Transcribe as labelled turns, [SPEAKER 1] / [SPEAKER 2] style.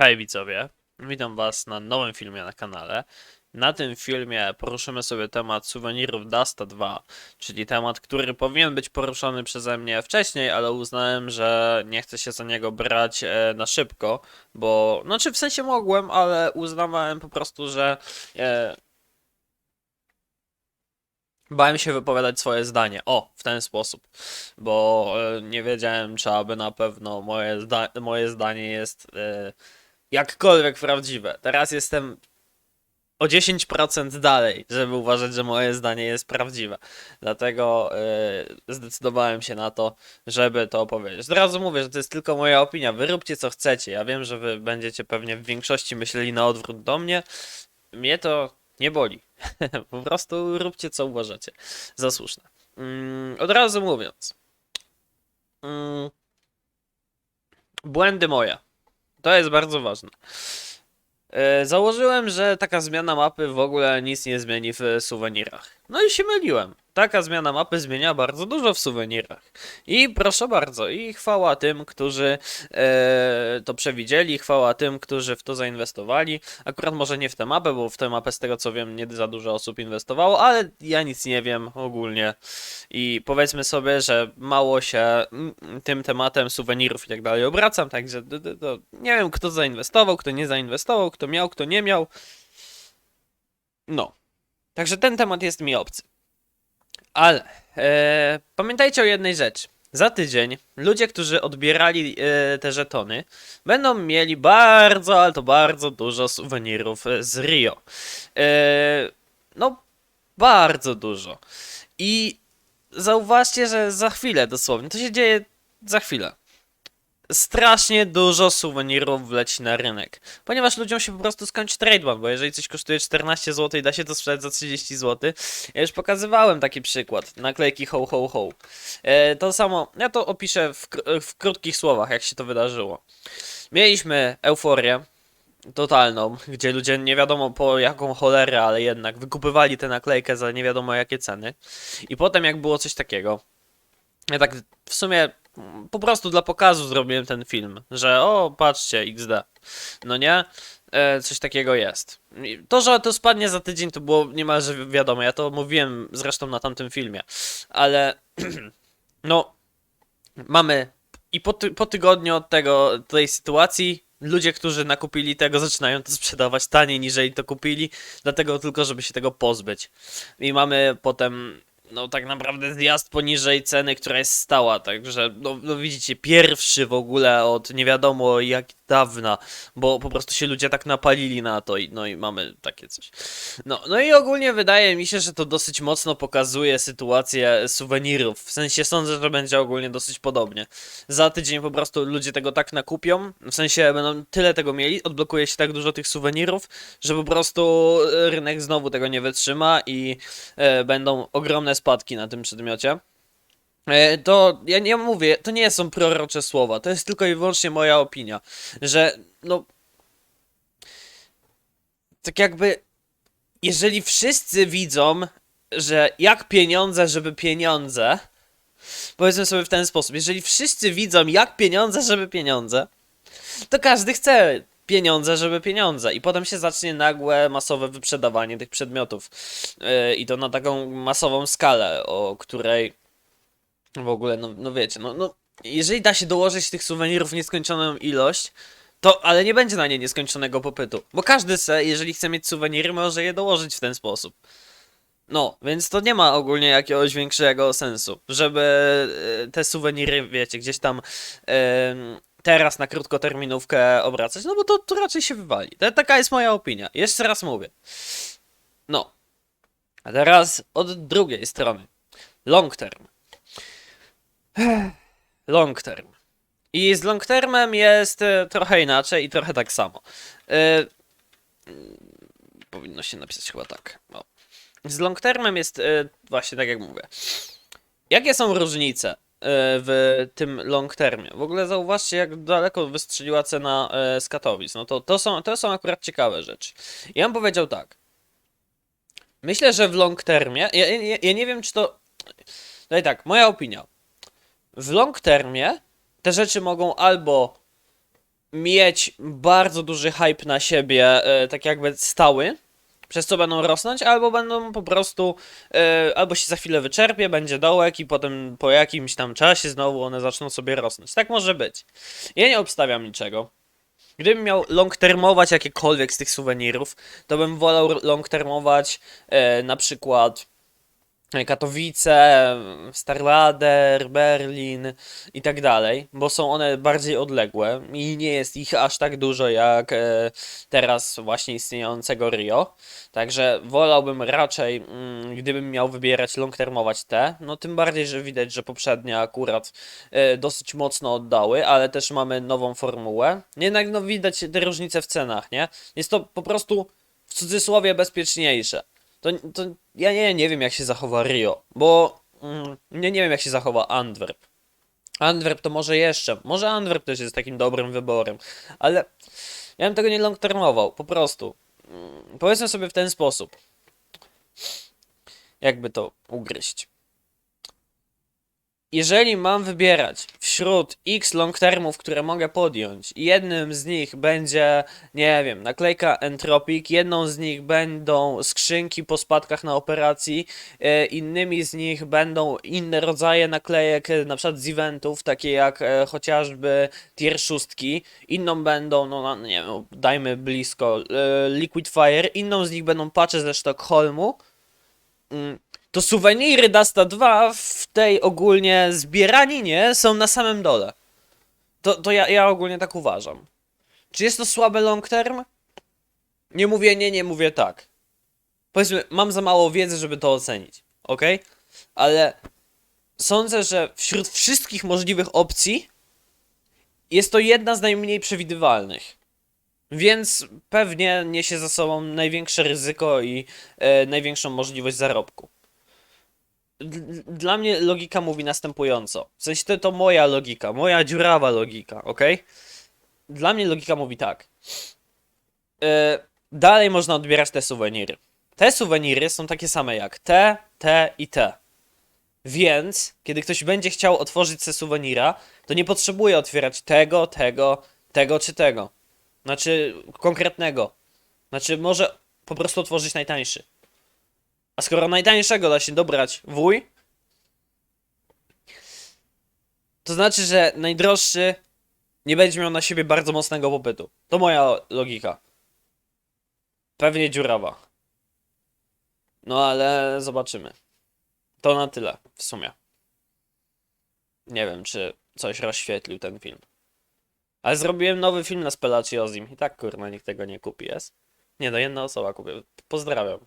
[SPEAKER 1] Hej widzowie, witam was na nowym filmie na kanale. Na tym filmie poruszymy sobie temat suwenirów Dasta 2, czyli temat, który powinien być poruszony przeze mnie wcześniej, ale uznałem, że nie chcę się za niego brać e, na szybko, bo, znaczy w sensie mogłem, ale uznawałem po prostu, że e, bałem się wypowiadać swoje zdanie. O, w ten sposób, bo e, nie wiedziałem, czy aby na pewno moje, zda moje zdanie jest... E, jakkolwiek prawdziwe. Teraz jestem o 10% dalej, żeby uważać, że moje zdanie jest prawdziwe. Dlatego yy, zdecydowałem się na to, żeby to opowiedzieć. Od razu mówię, że to jest tylko moja opinia. Wy róbcie co chcecie. Ja wiem, że wy będziecie pewnie w większości myśleli na odwrót do mnie. Mnie to nie boli. po prostu róbcie co uważacie za słuszne. Mm, od razu mówiąc. Mm, błędy moje. To jest bardzo ważne. E, Założyłem, że taka zmiana mapy w ogóle nic nie zmieni w suwenirach. No i się myliłem. Taka zmiana mapy zmienia bardzo dużo w suwenirach. I proszę bardzo, i chwała tym, którzy e, to przewidzieli, chwała tym, którzy w to zainwestowali. Akurat może nie w tę mapę, bo w tę mapę z tego co wiem nie za dużo osób inwestowało, ale ja nic nie wiem ogólnie. I powiedzmy sobie, że mało się mm, tym tematem suwenirów i tak dalej obracam, także to nie wiem kto zainwestował, kto nie zainwestował, kto miał, kto nie miał. No. Także ten temat jest mi obcy. Ale e, pamiętajcie o jednej rzeczy. Za tydzień ludzie, którzy odbierali e, te żetony, będą mieli bardzo, ale to bardzo dużo suwenirów z Rio. E, no, bardzo dużo. I zauważcie, że za chwilę dosłownie, to się dzieje za chwilę. Strasznie dużo suwenirów wleci na rynek, ponieważ ludziom się po prostu skończy tradeban, bo jeżeli coś kosztuje 14 zł i da się to sprzedać za 30 zł, ja już pokazywałem taki przykład, naklejki ho ho ho. E, to samo, ja to opiszę w, w krótkich słowach, jak się to wydarzyło. Mieliśmy euforię, totalną, gdzie ludzie nie wiadomo po jaką cholerę, ale jednak wykupywali tę naklejkę za nie wiadomo jakie ceny. I potem jak było coś takiego, ja tak w sumie po prostu dla pokazu zrobiłem ten film, że o patrzcie XD, no nie? E, coś takiego jest. To, że to spadnie za tydzień, to było niemalże wi- wiadomo. Ja to mówiłem zresztą na tamtym filmie. Ale no, mamy i po, ty, po tygodniu od tego, tej sytuacji, ludzie, którzy nakupili tego, zaczynają to sprzedawać taniej niżeli to kupili, dlatego tylko, żeby się tego pozbyć. I mamy potem, no tak naprawdę zjazd poniżej ceny, która jest stała, także no, no widzicie, pierwszy w ogóle od nie wiadomo jak dawna, bo po prostu się ludzie tak napalili na to i no i mamy takie coś. No, no i ogólnie wydaje mi się, że to dosyć mocno pokazuje sytuację suwenirów, w sensie sądzę, że będzie ogólnie dosyć podobnie. Za tydzień po prostu ludzie tego tak nakupią, w sensie będą tyle tego mieli, odblokuje się tak dużo tych suwenirów, że po prostu rynek znowu tego nie wytrzyma i e, będą ogromne spadki na tym przedmiocie. E, To ja nie mówię, to nie są prorocze słowa, to jest tylko i wyłącznie moja opinia, że no tak jakby jeżeli wszyscy widzą, że jak pieniądze, żeby pieniądze, powiedzmy sobie w ten sposób, jeżeli wszyscy widzą jak pieniądze, żeby pieniądze, to każdy chce pieniądze, żeby pieniądze. I potem się zacznie nagłe, masowe wyprzedawanie tych przedmiotów Yy, i to na taką masową skalę, o której w ogóle, no, no wiecie, no, no jeżeli da się dołożyć tych suwenirów nieskończoną ilość, to, ale nie będzie na nie nieskończonego popytu, bo każdy se, jeżeli chce mieć suweniry, może je dołożyć w ten sposób. No, więc to nie ma ogólnie jakiegoś większego sensu, żeby e, te suweniry, wiecie, gdzieś tam em, teraz na krótkoterminówkę obracać, no bo to, to raczej się wywali. To, taka jest moja opinia. Jeszcze raz mówię. No. A teraz od drugiej strony. Long term. Long term. I z long termem jest e, trochę inaczej i trochę tak samo. E, mm, powinno się napisać chyba tak. O. Z long termem jest e, właśnie tak jak mówię. Jakie są różnice w tym long termie? W ogóle zauważcie, jak daleko wystrzeliła cena z Katowic. No to, to, są, to są akurat ciekawe rzeczy. Ja bym powiedział tak. Myślę, że w long termie. Ja, ja, ja nie wiem, czy to. No i tak, moja opinia. W long termie te rzeczy mogą albo mieć bardzo duży hype na siebie, e, tak jakby stały, przez co będą rosnąć, albo będą po prostu, e, albo się za chwilę wyczerpie, będzie dołek i potem po jakimś tam czasie znowu one zaczną sobie rosnąć. Tak może być. Ja nie obstawiam niczego. Gdybym miał long termować jakiekolwiek z tych suwenirów, to bym wolał long termować e, na przykład Katowice, Starlader, Berlin i tak dalej, bo są one bardziej odległe i nie jest ich aż tak dużo jak e, teraz właśnie istniejącego Rio. Także wolałbym raczej, mm, gdybym miał wybierać long termować te, no tym bardziej, że widać, że poprzednie akurat e, dosyć mocno oddały, ale też mamy nową formułę. Jednak no widać te różnice w cenach, nie? Jest to po prostu w cudzysłowie bezpieczniejsze. To, to ja nie, nie wiem jak się zachowa Rio, bo mm, nie, nie wiem jak się zachowa Antwerp. Antwerp to może jeszcze, może Antwerp też jest takim dobrym wyborem, ale ja bym tego nie long termował, po prostu. Mm, Powiedzmy sobie w ten sposób. Jakby to ugryźć. Jeżeli mam wybierać wśród x long termów, które mogę podjąć, jednym z nich będzie, nie wiem, naklejka Entropic, jedną z nich będą skrzynki po spadkach na operacji, e, innymi z nich będą inne rodzaje naklejek, e, na przykład z eventów, takie jak e, chociażby tier 6, inną będą, no nie wiem, dajmy blisko, Liquid Fire, inną z nich będą patche ze Sztokholmu, mm, to suweniry Dasta 2 w tej ogólnie zbieraninie są na samym dole. To, to ja, ja ogólnie tak uważam. Czy jest to słabe long term? Nie mówię nie, nie mówię tak. Powiedzmy, mam za mało wiedzy, żeby to ocenić, ok? Ale sądzę, że wśród wszystkich możliwych opcji jest to jedna z najmniej przewidywalnych. Więc pewnie niesie za sobą największe ryzyko i e, największą możliwość zarobku. Dla mnie logika mówi następująco. W sensie to, to moja logika, moja dziurawa logika, ok? Dla mnie logika mówi tak. E, dalej można odbierać te suweniry. Te suweniry są takie same jak te, te i te. Więc, kiedy ktoś będzie chciał otworzyć se suwenira, to nie potrzebuje otwierać tego, tego, tego czy tego. Znaczy, konkretnego. Znaczy, może po prostu otworzyć najtańszy. A skoro najtańszego da się dobrać wuj, to znaczy, że najdroższy nie będzie miał na siebie bardzo mocnego popytu. To moja logika. Pewnie dziurawa. No ale zobaczymy. To na tyle w sumie. Nie wiem, czy coś rozświetlił ten film. Ale zrobiłem nowy film na Spelaci Ozim i tak kurna nikt tego nie kupi jest. Nie no, jedna osoba kupi. Pozdrawiam.